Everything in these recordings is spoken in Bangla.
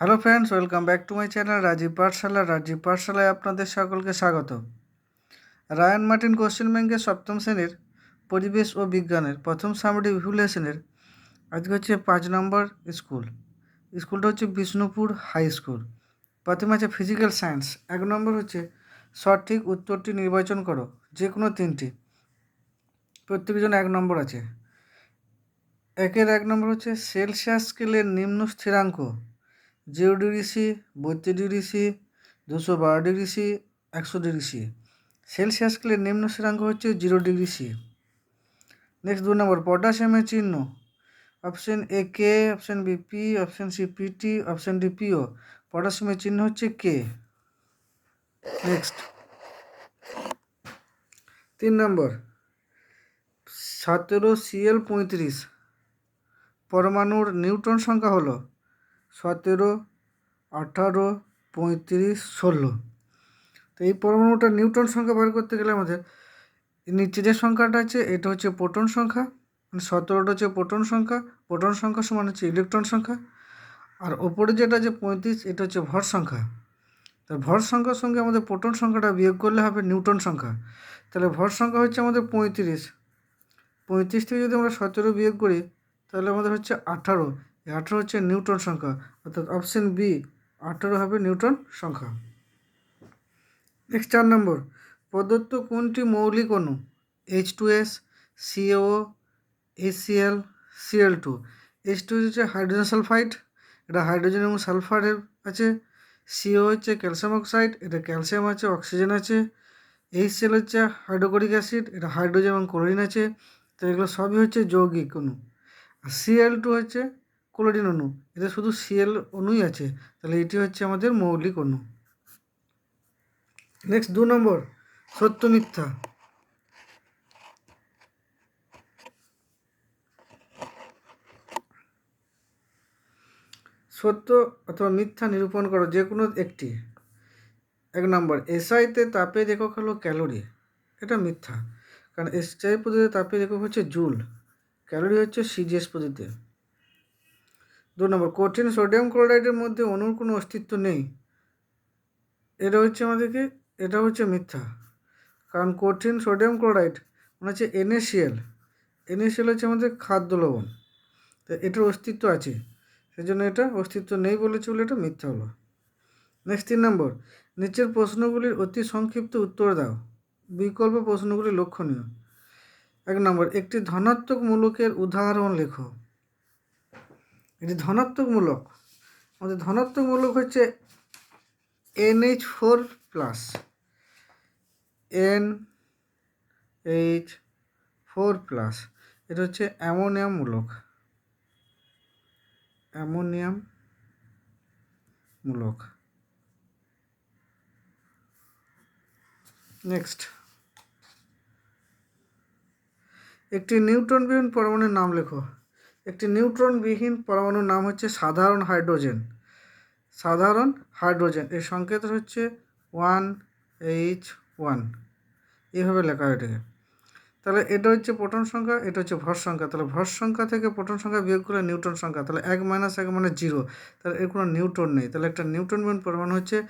Hello friends welcome back to my channel Rajib Pathshala Rajib পাঠশালায় আপনাদের সকলকে স্বাগত। রায়ান মার্টিন কোশ্চেন ব্যাংকের সপ্তম শ্রেণির পরিবেশ ও বিজ্ঞানের প্রথম সামরি ভিভুলেশনের আজকে হচ্ছে পাঁচ নম্বর স্কুল। স্কুলটা হচ্ছে বিষ্ণুপুর হাই স্কুল। প্রথমে আছে ফিজিক্যাল সায়েন্স এক নম্বর হচ্ছে সঠিক উত্তরটি নির্বাচন করো যে কোনো তিনটি। প্রত্যেকের জন্য এক নম্বর আছে। একের এক নম্বর হচ্ছে সেলসিয়াস স্কেলের নিম্ন স্থিরাঙ্ক। জিরো ডিগ্রি সি, বত্রিশ ডিগ্রি সি, দুশো বারো ডিগ্রি সি, একশো ডিগ্রি সি। সেলসিয়াস স্কেলের নিম্ন স্থিরাঙ্ক হচ্ছে জিরো ডিগ্রি সি। নেক্সট দু নম্বর, পটাশিয়ামের চিহ্ন। Option A K, option B P, option C P T option D P O পটাশিয়ামের চিহ্ন হচ্ছে কে। নেক্সট। তিন নম্বর, সতেরো সিএল পঁয়ত্রিশ। পরমাণুর নিউটন সংখ্যা হলো সতেরো, আঠারো, পঁয়ত্রিশ, ষোলো। তো এই পরমাণুটা নিউটন সংখ্যা বের করতে গেলে আমাদের নিচে যে সংখ্যাটা আছে, এটা হচ্ছে প্রোটন সংখ্যা মানে সতেরোটা হচ্ছে প্রোটন সংখ্যা প্রোটন সংখ্যা সমান হচ্ছে ইলেকট্রন সংখ্যা। আর ওপরে যেটা আছে পঁয়ত্রিশ, এটা হচ্ছে ভর সংখ্যা। তো ভর সংখ্যার সঙ্গে আমাদের প্রোটন সংখ্যাটা বিয়োগ করলে হবে নিউটন সংখ্যা। তাহলে ভর সংখ্যা হচ্ছে আমাদের পঁয়ত্রিশ। পঁয়ত্রিশ থেকে যদি আমরা সতেরো বিয়োগ করি, তাহলে আমাদের হচ্ছে আঠারো। আঠারো হচ্ছে নিউটন সংখ্যা, অর্থাৎ অপশন বি, আঠেরো হবে নিউটন সংখ্যা। নেক্সট চার নম্বর, প্রদত্ত কোনটি মৌলিক অণু? H two S C O A C L C L two H two হচ্ছে হাইড্রোজেন সালফাইড এটা হাইড্রোজেন এবং সালফারের আছে। সিও হচ্ছে ক্যালসিয়াম অক্সাইড এটা ক্যালসিয়াম আছে অক্সিজেন আছে। এইচ এইচসিএল হচ্ছে হাইড্রোক্লোরিক অ্যাসিড এটা হাইড্রোজেন এবং ক্লোরিন আছে। তো এগুলো সবই হচ্ছে যৌগিক অণু। আর সিএল টু হচ্ছে ক্লোরিন অণু। এতে শুধু সিএল অণুই আছে। তাহলে এটি হচ্ছে আমাদের মৌলিক অণু। নেক্সট দু নম্বর, সত্য মিথ্যা। সত্য অথবা মিথ্যা নিরূপণ করো যে কোনো একটি। এক নম্বর এসআইতে তাপের একক হলো ক্যালোরি। এটা মিথ্যা। কারণ এসআই পদ্ধতিতে তাপের একক হচ্ছে জুল। ক্যালোরি হচ্ছে সিজিএস পদ্ধতিতে দু নম্বর, কঠিন সোডিয়াম ক্লোরাইডের মধ্যে অণুর কোনো অস্তিত্ব নেই। এটা হচ্ছে আমাদেরকে, এটা হচ্ছে মিথ্যা। কারণ কঠিন সোডিয়াম ক্লোরাইড মানে হচ্ছে এনএসিএল এনএসিএল হচ্ছে আমাদের খাদ্য লবণ। তো এটার অস্তিত্ব আছে। সেই জন্য এটা অস্তিত্ব নেই বলেছে বলে এটা মিথ্যা হলো। নেক্সট তিন নম্বর, নিচের প্রশ্নগুলির অতি সংক্ষিপ্ত উত্তর দাও। বিকল্প প্রশ্নগুলি লক্ষণীয়। এক নম্বর, একটি ধনাত্মক মূলকের উদাহরণ লেখো। এটি ধনাত্মকমূলক। আমাদের ধনাত্মক মূলক হচ্ছে N H four plus N H four plus এটা হচ্ছে অ্যামোনিয়াম মূলক অ্যামোনিয়াম মূলক নেক্সট একটি নিউট্রনবিহীন পরমাণুর নাম লেখো। একটি নিউট্রনবিহীন পরমাণুর নাম হচ্ছে সাধারণ হাইড্রোজেন। সাধারণ হাইড্রোজেন, এর সংকেত হচ্ছে ওয়ান এইচ ওয়ান। এইভাবে লেখা হয় এটাকে। তাহলে এটা হচ্ছে প্রোটন সংখ্যা, এটা হচ্ছে ভর সংখ্যা। তাহলে ভর সংখ্যা থেকে প্রোটন সংখ্যা বিয়োগ করলে নিউটন সংখ্যা। তাহলে এক মাইনাস এক মানে জিরো। তাহলে এর কোনো নিউটন নেই। তাহলে একটা নিউটন বিহীন পরমাণু হচ্ছে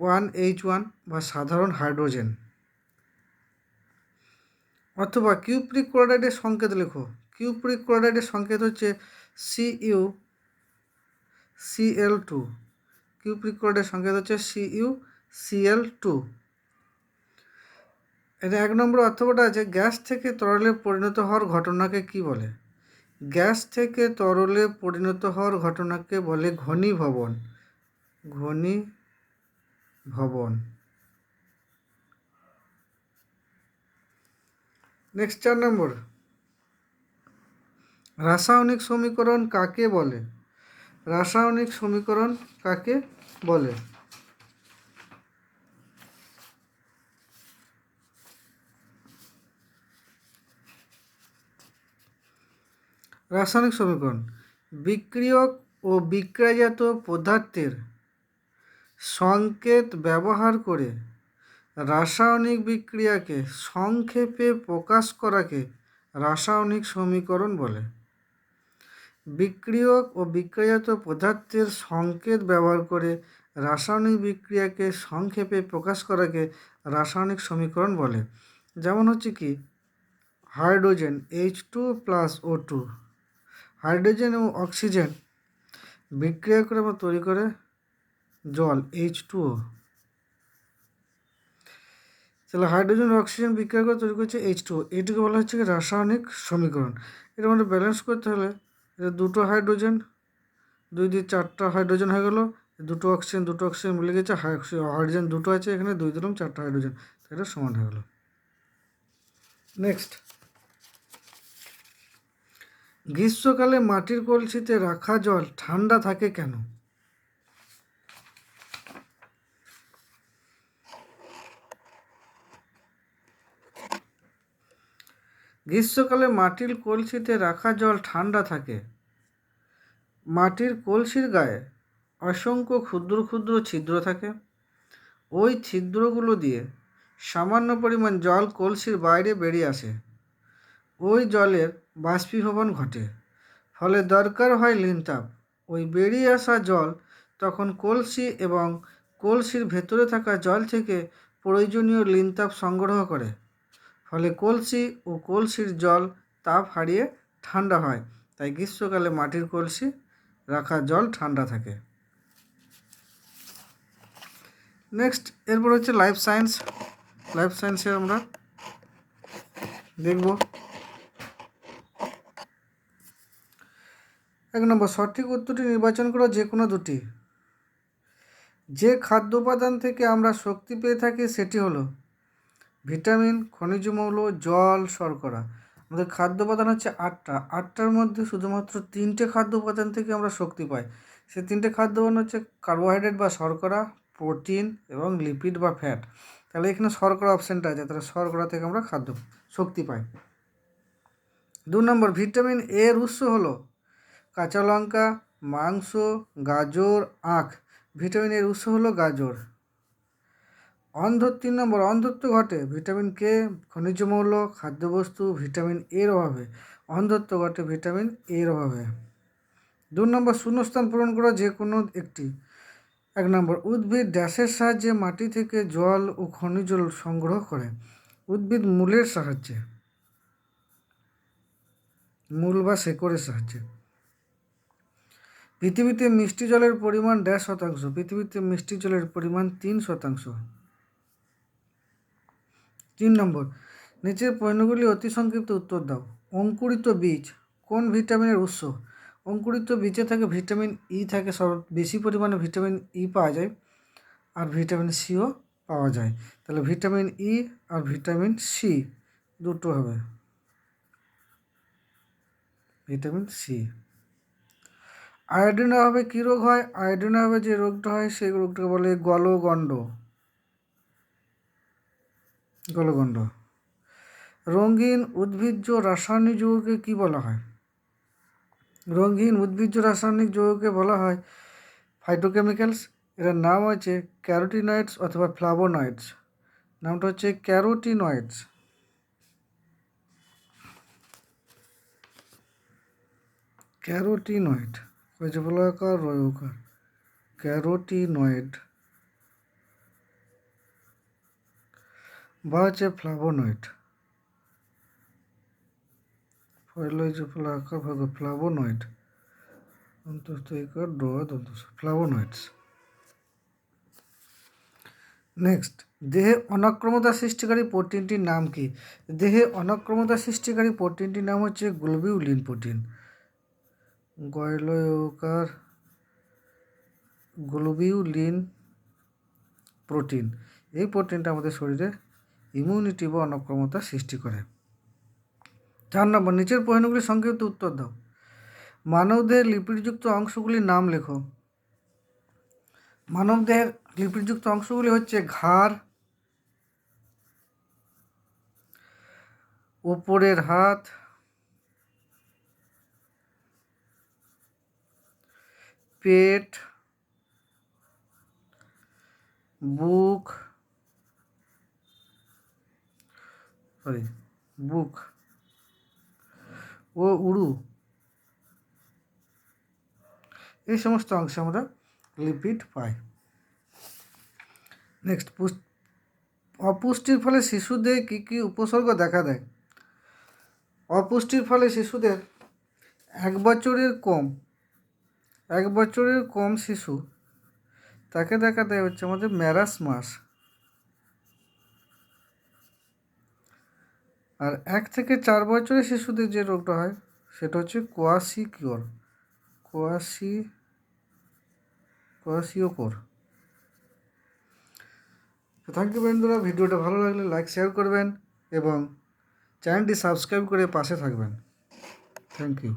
ওয়ান এইচ ওয়ান বা সাধারণ হাইড্রোজেন। অথবা কিউপ্রিক ক্লোরাইডের সংকেত লেখো। কিউপ্রিক ক্লোরাইডের সংকেত হচ্ছে C U C L two. Cupric ক্লোরাইডের সংকেত হচ্ছে সি ইউ সিএল টু। এটা এক নম্বর অর্থবটা আছে, গ্যাস থেকে তরলে পরিণত হওয়ার ঘটনাকে কি বলে? গ্যাস থেকে তরলে পরিণত হওয়ার ঘটনাকে বলে ঘনীভবন। ঘনী ভবন নেক্সট চার নম্বর। রাসায়নিক সমীকরণ কাকে বলে? রাসায়নিক সমীকরণ কাকে বলে? রাসায়নিক সমীকরণ, বিক্রিয়ক ও বিক্রয়জাত পদার্থের সংকেত ব্যবহার করে রাসায়নিক বিক্রিয়াকে সংক্ষেপে প্রকাশ করাকে রাসায়নিক সমীকরণ বলে। বিক্রিয়ক ও বিক্রিয়াজাত পদার্থের সংকেত ব্যবহার করে রাসায়নিক বিক্রিয়াকে সংক্ষেপে প্রকাশ করাকে রাসায়নিক সমীকরণ বলে। যেমন হচ্ছে কি, hydrogen H two plus O two hydrogen এবং অক্সিজেন বিক্রিয়া করে আমরা তৈরি করে জল এইচ টু ও তাহলে হাইড্রোজেন অক্সিজেন বিক্রিয়া করে তৈরি করছে এইচ টু এটিকে বলা হচ্ছে রাসায়নিক সমীকরণ। এটা আমাদের ব্যালেন্স করতে হলে এটা দুটো হাইড্রোজেন দুই দিয়ে চারটা হাইড্রোজেন হয়ে গেলো, দুটো অক্সিজেন দুটো অক্সিজেন মিলে গেছে হাইড্রোজেন দুটো আছে এখানে, দুই দিলাম, চারটা হাইড্রোজেন এটা সমান হয়ে গেলো। নেক্সট গ্রীষ্মকালে মাটির কলসিতে রাখা জল ঠান্ডা থাকে কেন? গ্রীষ্মকালে মাটির কলসিতে রাখা জল ঠান্ডা থাকে। মাটির কলসির গায়ে অসংখ্য ক্ষুদ্র ক্ষুদ্র ছিদ্র থাকে। ওই ছিদ্রগুলো দিয়ে সামান্য পরিমাণ জল কলসির বাইরে বেরিয়ে আসে। ওই জলের বাষ্পীভবন ঘটে। ফলে দরকার হয় লিনতাপ। ওই বেরিয়ে আসা জল তখন কলসি এবং কলসির ভেতরে থাকা জল থেকে প্রয়োজনীয় লিনতাপ সংগ্রহ করে। ফলে কলসি ও কলসির জল তাপ হারিয়ে ঠান্ডা হয়। তাই গ্রীষ্মকালে মাটির কলসি রাখা জল ঠান্ডা থাকে। নেক্সট এরপর হচ্ছে লাইফ সায়েন্স লাইফ সায়েন্সে আমরা দেখব। এক নম্বর, সঠিক উত্তরটি নির্বাচন করো যে কোনো দুটি। যে খাদ্য উপাদান থেকে আমরা শক্তি পেয়ে থাকি, সেটি হলো ভিটামিন, খনিজ মৌল, জল, শর্করা। আমাদের খাদ্য উপাদান হচ্ছে আটটা। আটটার মধ্যে শুধুমাত্র তিনটে খাদ্য উপাদান থেকে আমরা শক্তি পাই। সে তিনটে খাদ্য উপাদান হচ্ছে কার্বোহাইড্রেট বা শর্করা প্রোটিন এবং লিপিড বা ফ্যাট তাহলে এখানে শর্করা অপশানটা আছে, তাহলে শর্করা থেকে আমরা খাদ্য শক্তি পাই। দু নম্বর, ভিটামিন এর উৎস হলো কাঁচা লঙ্কা, মাংস, গাজর, আখ। ভিটামিন এর উৎস হলো গাজর। অন্ধ তিন নম্বর অন্ধত্ব ঘটে। ভিটামিন কে খনিজ মৌল, খাদ্যবস্তু, ভিটামিন এর অভাবে। অন্ধত্ব ঘটে ভিটামিন এর অভাবে। দু নম্বর, শূন্যস্থান পূরণ করা যে কোনো একটি। এক নম্বর, উদ্ভিদ ড্যাশের সাহায্যে মাটি থেকে জল ও খনিজ সংগ্রহ করে। উদ্ভিদ মূলের সাহায্যে। মূল বা শেকড়ের সাহায্যে। পৃথিবীতে মিষ্টি জলের পরিমাণ ড্যাশ শতাংশ, পৃথিবীতে মিষ্টি জলের পরিমাণ তিন শতাংশ। তিন নম্বর, নিচের পণ্যগুলি অতি সংক্ষিপ্ত উত্তর দাও। অঙ্কুরিত বীজ, কোন ভিটামিনের উৎস? অঙ্কুরিত বীজে থাকে ভিটামিন ই থাকে সব বেশি পরিমাণে ভিটামিন ই পাওয়া যায় আর ভিটামিন সিও পাওয়া যায়। তাহলে ভিটামিন ই আর ভিটামিন সি দুটো হবে। ভিটামিন সি আয়োডিনের অভাবে কী রোগ হয়? আয়োডিনের অভাবে যে রোগটা হয়, সেই রোগটাকে বলে গলগণ্ড। গলগণ্ড। রঙিন উদ্ভিজ্জ রাসায়নিক যৌগকে কী বলা হয়? রঙিন উদ্ভিজ্জ রাসায়নিক যৌগকে বলা হয় ফাইটোকেমিক্যালস এটার নাম হচ্ছে ক্যারোটিনয়েডস অথবা ফ্লাভোনয়েডস নামটা হচ্ছে ক্যারোটিনয়েডস ক্যারোটিনয়েড হয়েছে বলাকার রয়কার ক্যারোটিনয়েড বা হচ্ছে ফ্লাভোনয়েড। ফ্লাভোনয়েড। অন্তস্থিকার ডোয়া দন্ত ফ্লাভোনয়েডস। নেক্সট, দেহে অনাক্রমতা সৃষ্টিকারী প্রোটিনটির নাম কি? দেহে অনাক্রমতা সৃষ্টিকারী প্রোটিনটির নাম হচ্ছে গ্লোবিউলিন প্রোটিন। গয়লকার গ্লোবিউলিন প্রোটিন। এই প্রোটিনটা আমাদের শরীরে ইমিউনিটি বা অনক্রমতা সৃষ্টি করে। চার নম্বর, নিচের প্রশ্নগুলি সংক্ষিপ্ত উত্তর দাও। মানবদেহের লিপিডযুক্ত অংশগুলির নাম লেখো। মানবদেহের লিপিডযুক্ত অংশগুলি হচ্ছে ঘাড় উপরের হাত, পেট, বুক সরি, বুক। ও উড়ু। এই সমস্ত অংশে আমরা লিপিড পাই। নেক্সট অপুষ্টির ফলে শিশুদের কী কী উপসর্গ দেখা দেয়? অপুষ্টির ফলে শিশুদের এক বছরের কম, এক বছরের কম শিশু, তাকে দেখা দেয় হচ্ছে আমাদের ম্যারাসমাস আর এক থেকে চার বছরের শিশুদের যে রোগটা হয়, সেটা হচ্ছে কোয়াশি কিওর কোয়াশি তো থ্যাংক ইউ বন্ধুরা, ভিডিওটা ভালো লাগলে লাইক শেয়ার করবেন এবং চ্যানেলটি সাবস্ক্রাইব করে পাশে থাকবেন। Thank you